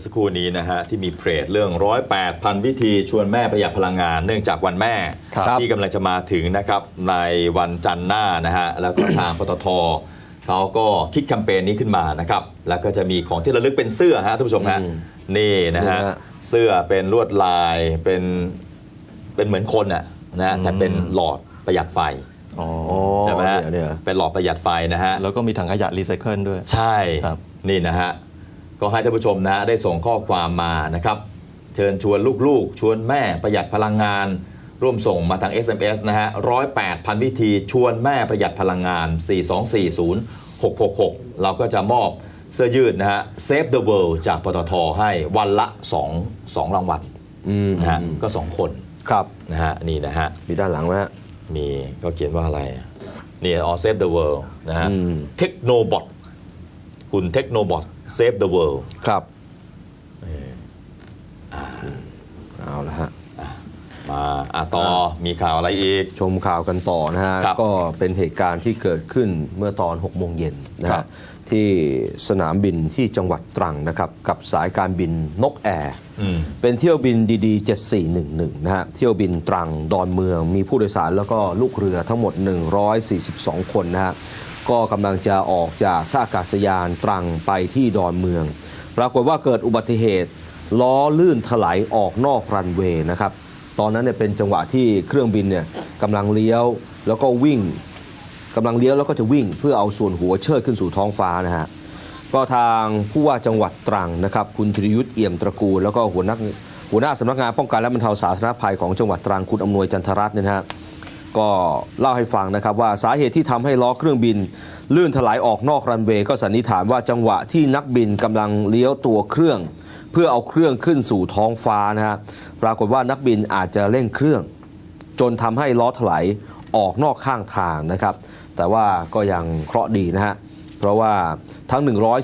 อสักครู่นี้นะฮะที่มีเพจเรื่องร้อยแปดพันวิธีชวนแม่ประหยัดพลังงาน เนื่องจากวันแม่ครับที่กำลังจะมาถึงนะครับในวันจันทร์หน้านะฮะแล้วก็ทางปตทเขาก็คิดแคมเปญนี้ขึ้นมานะครับแล้วก็จะมีของที่ระลึกเป็นเสื้อฮะท่านผู้ชมฮะอืมนี่นะฮะนี่นะฮะเสื้อเป็นลวดลายเป็นเป็นเหมือนคนอะนะแต่เป็นหลอดประหยัดไฟอ๋อใช่ไหมฮะเนี่ยเนี่ยเป็นหลอดประหยัดไฟนะฮะแล้วก็มีถังขยะรีไซเคิลด้วยใช่ครับนี่นะฮะ ก็ให้ท่านผู้ชมนะได้ส่งข้อความมานะครับ เชิญชวนลูกๆ ชวนแม่ประหยัดพลังงาน ร่วมส่งมาทาง SMS นะฮะร้อยแปดพันวิธีชวนแม่ประหยัดพลังงาน 4240666 เราก็จะมอบเสื้อยืดนะฮะ Save the World จากปตทให้วันละ 2 2รางวัลอืมนะฮะก็ 2 คนครับนะฮะนี่นะฮะมีด้านหลังไหมฮะมีก็เขียนว่าอะไรอะนี่ all save the world นะฮะอื ม Technobot คุณ Technobot save the world ครับเอาละฮะมาอะต่อมีข่าวอะไรอีก ชมข่าวกันต่อนะฮะครับก็เป็นเหตุการณ์ที่เกิดขึ้นเมื่อตอน6โมงเย็นนะครัฮะบ ที่สนามบินที่จังหวัดตรังนะครับกับสายการบินนกแอร์อืมเป็นเที่ยวบินดีๆ 7411 นะฮะเที่ยวบินตรังดอนเมือง มีผู้โดยสารแล้วก็ลูกเรือทั้งหมด 142 คนนะฮะก็กำลังจะออกจากท่าอากาศยานตรังไปที่ดอนเมือง ปรากฏว่าเกิดอุบัติเหตุ ล้อลื่นถลายออกนอกรันเวย์นะครับตอนนั้นเนี่ยเป็นจังหวะที่เครื่องบินเนี่ยกำลังเลี้ยวแล้วก็วิ่ง กำลังเลี้ยวแล้วก็จะวิ่งเพื่อเอาส่วนหัวเชิดขึ้นสู่ท้องฟ้านะฮะก็ทางผู้ว่าจังหวัดตรังนะครับ คุณธีรยุทธ์เอี่ยมตระกูล แล้วก็หัวหน้าหัวหน้าสำนักงานป้องกันและบรรเทาสาธารณภัยของจังหวัดตรังคุณอำนวยจันทรัตน์เนี่ยนะฮะก็เล่าให้ฟังนะครับว่าสาเหตุที่ทำให้ล้อเครื่องบิน ลื่นถลายออกนอกรันเวย์ก็สันนิษฐานว่าจังหวะที่นักบินกำลังเลี้ยวตัวเครื่อง เพื่อเอาเครื่องขึ้นสู่ท้องฟ้านะฮะปรากฏว่านักบินอาจจะเร่งเครื่อง จนทำให้ล้อถลายออกนอกข้างทางนะครับ แต่ว่าก็ยังเคราะห์ดีนะฮะเพราะว่าทั้ง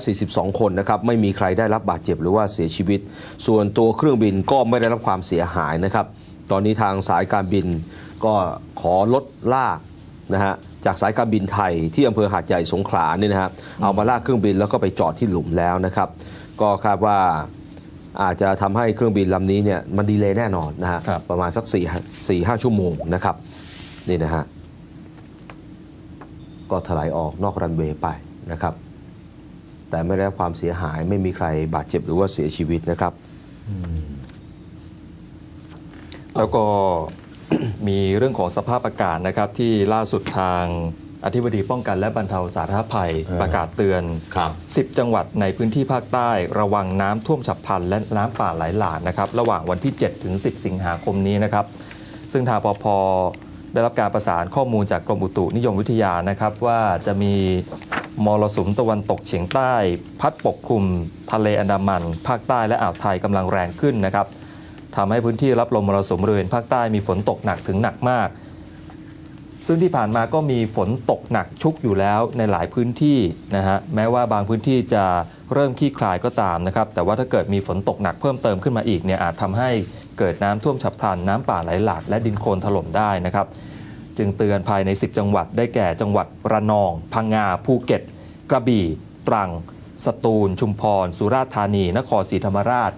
142 คนนะครับไม่มีใครได้รับบาดเจ็บหรือว่าเสียชีวิต ส่วนตัวเครื่องบินก็ไม่ได้รับความเสียหายนะครับ ตอนนี้ทางสายการบินก็ขอลดลากนะฮะจากสายการบินไทยที่อำเภอหาดใหญ่สงขลาเนี่ยนะฮะเอามาลากเครื่องบินแล้วก็ไปจอดที่หลุมแล้วนะครับ ก็คาดว่าอาจจะทำให้เครื่องบินลำนี้เนี่ยมันดีเลย์แน่นอนนะฮะครับประมาณสัก4 4 5ชั่วโมงนะครับนี่นะฮะ ก็ถลายออกนอกรันเวย์ไปนะครับ แต่ไม่ได้รับความเสียหายไม่มีใครบาดเจ็บหรือว่าเสียชีวิตนะครับ แล้วก็มีเรื่องของสภาพอากาศนะครับที่ล่าสุดทางอธิบดีป้องกันและบรรเทาสาธารณภัยประกาศเตือนครับ10 จังหวัดในพื้นที่ภาคใต้ ระวังน้ำท่วมฉับพลันและน้ำป่าไหลหลากนะครับ ระหว่างวันที่ 7 ถึง 10 สิงหาคมนี้นะครับ ซึ่งทางปพ ได้รับการประสานข้อมูลจากกรมอุตุนิยมวิทยานะครับ ว่าจะมีมรสุมตะวันตกเฉียงใต้ พัดปกคลุมทะเลอันดามัน ภาคใต้และอ่าวไทยกำลังแรงขึ้นนะครับทำให้พื้นที่รับลมมรสุมบริเวณภาคใต้มีฝนตกหนักถึงหนักมาก ซึ่งที่ผ่านมาก็มีฝนตกหนักชุกอยู่แล้วในหลายพื้นที่นะฮะแม้ว่าบางพื้นที่จะเริ่มคลี่คลายก็ตามนะครับ แต่ว่าถ้าเกิดมีฝนตกหนักเพิ่มเติมขึ้นมาอีกเนี่ยอาจทำให้ เกิดน้ำท่วมฉับพลันน้ำป่าไหลหลากและดินโคลนถล่มได้นะครับ จึงเตือนภายใน 10 จังหวัดได้แก่จังหวัดระนอง พังงาภูเก็ต กระบี่ ตรัง สตูล ชุมพร สุราษฎร์ธานี นครศรีธรรมราช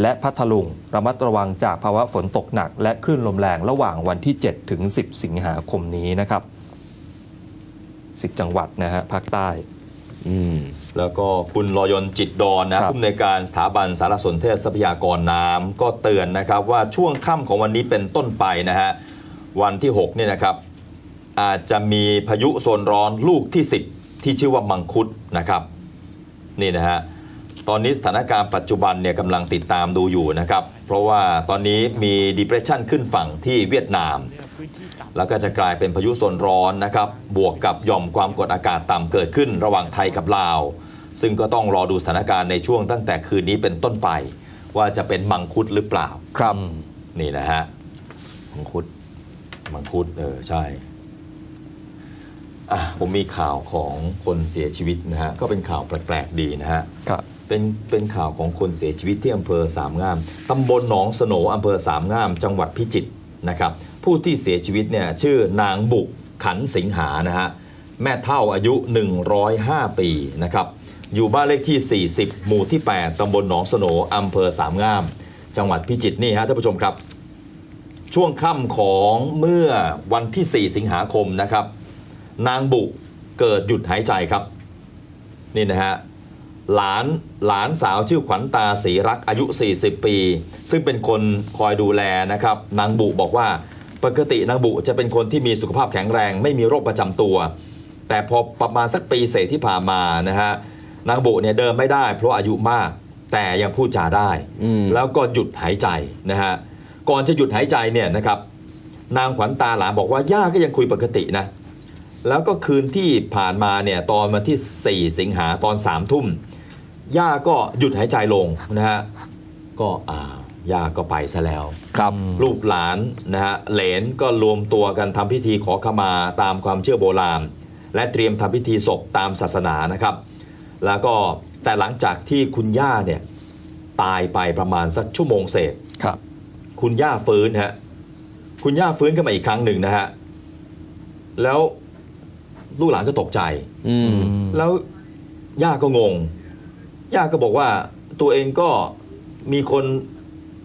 และพัทลุงระมัดระวังจากภาวะฝนตกหนัก และคลื่นลมแรงระหว่างวันที่ 7 ถึง 10 สิงหาคมนี้นะครับ 10 จังหวัดนะฮะภาคใต้ แล้วก็คุณรอยนจิตดอนนะครับผู้อำนวยการสถาบันสารสนเทศทรัพยากรน้ำก็เตือนนะครับว่าช่วงค่ำของวันนี้เป็นต้นไปนะฮะวันที่6เนี่ยนะครับอาจจะมีพายุโซนร้อนลูกที่ 10 ที่ชื่อว่ามังคุดนะครับนี่นะฮะ ตอนนี้สถานการณ์ปัจจุบันเนี่ยกำลังติดตามดูอยู่นะครับ เพราะว่าตอนนี้มี depression ขึ้นฝั่งที่เวียดนาม แล้วก็จะกลายเป็นพายุโซนร้อนนะครับ บวกกับหย่อมความกดอากาศต่ำเกิดขึ้นระหว่างไทยกับลาว ซึ่งก็ต้องรอดูสถานการณ์ในช่วงตั้งแต่คืนนี้เป็นต้นไป ว่าจะเป็นมังคุดหรือเปล่า ครับนี่นะฮะมังคุดมังคุดเออใช่อะผมมีข่าวของคนเสียชีวิตนะฮะก็เป็นข่าวแปลกๆดีนะฮะครับ เป็นเป็นข่าวของคนเสียชีวิตที่อำเภอสามงามตำบลหนองสโหนอำเภอสามงาม จังหวัดพิจิตรนะครับ ผู้ที่เสียชีวิตเนี่ยชื่อนางบุกขันสิงหานะฮะแม่เท่าอายุ 105 ปีนะครับอยู่บ้านเลขที่ 40 หมู่ที่ 8 ตำบลหนองสโหนอำเภอสามงาม จังหวัดพิจิตรนี่ฮะท่านผู้ชมครับ ช่วงค่ำของเมื่อวันที่ 4 สิงหาคมนะครับ นางบุกเกิดหยุดหายใจครับ นี่นะฮะ หลานหลานสาวชื่อขวัญตาศรีรักอายุ 40 ปี ซึ่งเป็นคนคอยดูแลนะครับนางบุบอกว่าปกตินางบุจะเป็นคนที่มีสุขภาพแข็งแรง ไม่มีโรคประจำตัว แต่พอประมาณสักปีเศษที่ผ่านมานะฮะนางบุเนี่ยเดินไม่ได้เพราะอายุมาก แต่ยังพูดจาได้อืมแล้วก็หยุดหายใจนะฮะก่อนจะหยุดหายใจเนี่ยนะครับนางขวัญตาหลานบอกว่าย่าก็ยังคุยปกตินะแล้วก็คืนที่ผ่านมาเนี่ยตอนวันที่ 4 สิงหาตอน3ามทุ่ม ย่าก็หยุดหายใจลงนะฮะก็อ่าย่าก็ไปซะแล้วครับลูกหลานนะฮะเหลนก็รวมตัวกันทำพิธีขอขมาตามความเชื่อโบราณ และเตรียมทำพิธีศพตามศาสนานะครับ แล้วก็แต่หลังจากที่คุณย่าเนี่ยตายไปประมาณสักชั่วโมงเศษครับ คุณย่าฟื้นฮะคุณย่าฟื้นขึ้นมาอีกครั้งหนึ่งนะฮะแล้วลูกหลานก็ตกใจอืมแล้วย่าก็งง ย่าก็บอกว่าตัวเองก็มีคน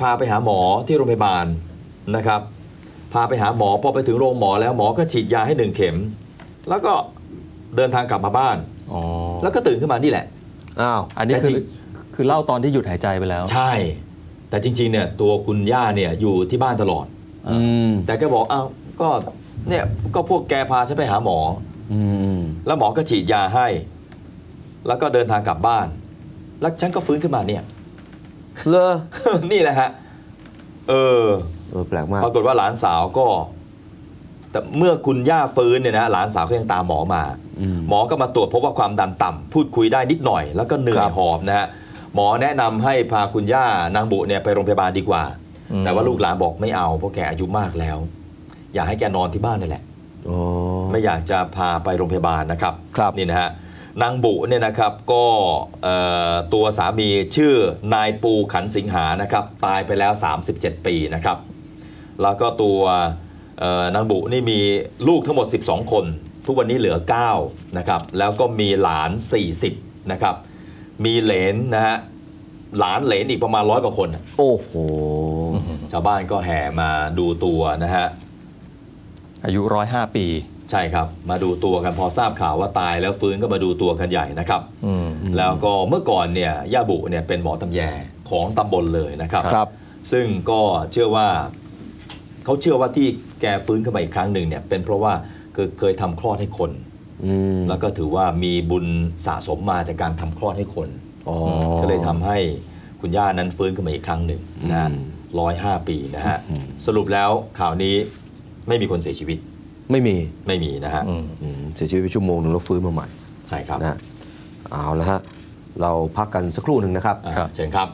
พาไปหาหมอที่โรงพยาบาลนะครับ พาไปหาหมอพอไปถึงโรงหมอแล้วหมอก็ฉีดยาให้หนึ่งเข็ม แล้วก็เดินทางกลับมาบ้านอ๋อแล้วก็ตื่นขึ้นมานี่แหละอ้าวอันนี้แต่คืจริองคือเล่าตอนที่หยุดหายใจไปแล้ว ใช่ แต่จริงๆเนี่ยตัวคุณย่าเนี่ยอยู่ที่บ้านตลอดอืมแต่แกบอกอ้าวก็เนี่ยก็พวกแกพาฉันไปหาหมอ อืมแล้วหมอก็ฉีดยาให้ แล้วก็เดินทางกลับบ้าน แล้วฉันก็ฟื้นขึ้นมาเนี่ยเลอนี่แหละฮะเออเออแปลกมากปรากฏว่าหลานสาวก็ แต่เมื่อคุณย่าฟื้นเนี่ยนะหลานสาวก็ยังตามหมอมาอืมหมอก็มาตรวจพบว่าความดันต่ำพูดคุยได้นิดหน่อย แล้วก็เหนื่อครัยบหอบนะฮะหมอแนะนำให้พาคุณย่านางบุเนี่ยไปโรงพยาบาลดีกว่าอืมแต่ว่าลูกหลานบอกไม่เอาเพราะแกอายุมากแล้ว อยากให้แกนอนที่บ้านนี่แหละอ๋อไม่อยากจะพาไปโรงพยาบาลนะครับครับนี่นะฮะ นางบุเนี่ยนะครับก็เอ่อตัวสามีชื่อนายปูขันสิงหานะครับตายไปแล้ว 37 ปีนะครับ แล้วก็ตัวเอ่อนางบุนี่มีลูกทั้งหมด 12 คน ทุกวันนี้เหลือ 9 นะครับ แล้วก็มีหลาน 40 นะครับ มีเหลนนะฮะหลานเหลนอีกประมาณร้อยกว่าคน โอ้โห ชาวบ้านก็แห่มาดูตัวนะฮะ อายุร้อยห้าปี ใช่ครับ มาดูตัวกันพอทราบข่าวว่าตายแล้วฟื้นก็มาดูตัวกันใหญ่นะครับอืมแล้วก็เมื่อก่อนเนี่ยย่าบุเนี่ยเป็นหมอตำแยของตำบลเลยนะครับครับซึ่งก็เชื่อว่าเขาเชื่อว่าที่แกฟื้นขึ้นมาอีกครั้งหนึ่งเนี่ยเป็นเพราะว่าคือเคยทำคลอดให้คนอืมแล้วก็ถือว่ามีบุญสะสมมาจากการทำคลอดให้คนอ๋อก็เลยทำให้คุณย่านั้นฟื้นขึ้นมาอีกครั้งหนึ่งนะฮะอืมร้อยห้าปีนะฮะอืมสรุปแล้วข่าวนี้ไม่มีคนเสียชีวิต ไม่มีไม่มีนะฮะอืมอืมเสียชีวิตไปชั่วโมงหนึ่งแล้วฟื้นมาใหม่ใช่ครับนะฮะเอาละฮะเราพักกันสักครู่หนึ่งนะครับอ่าครับเชิญครับ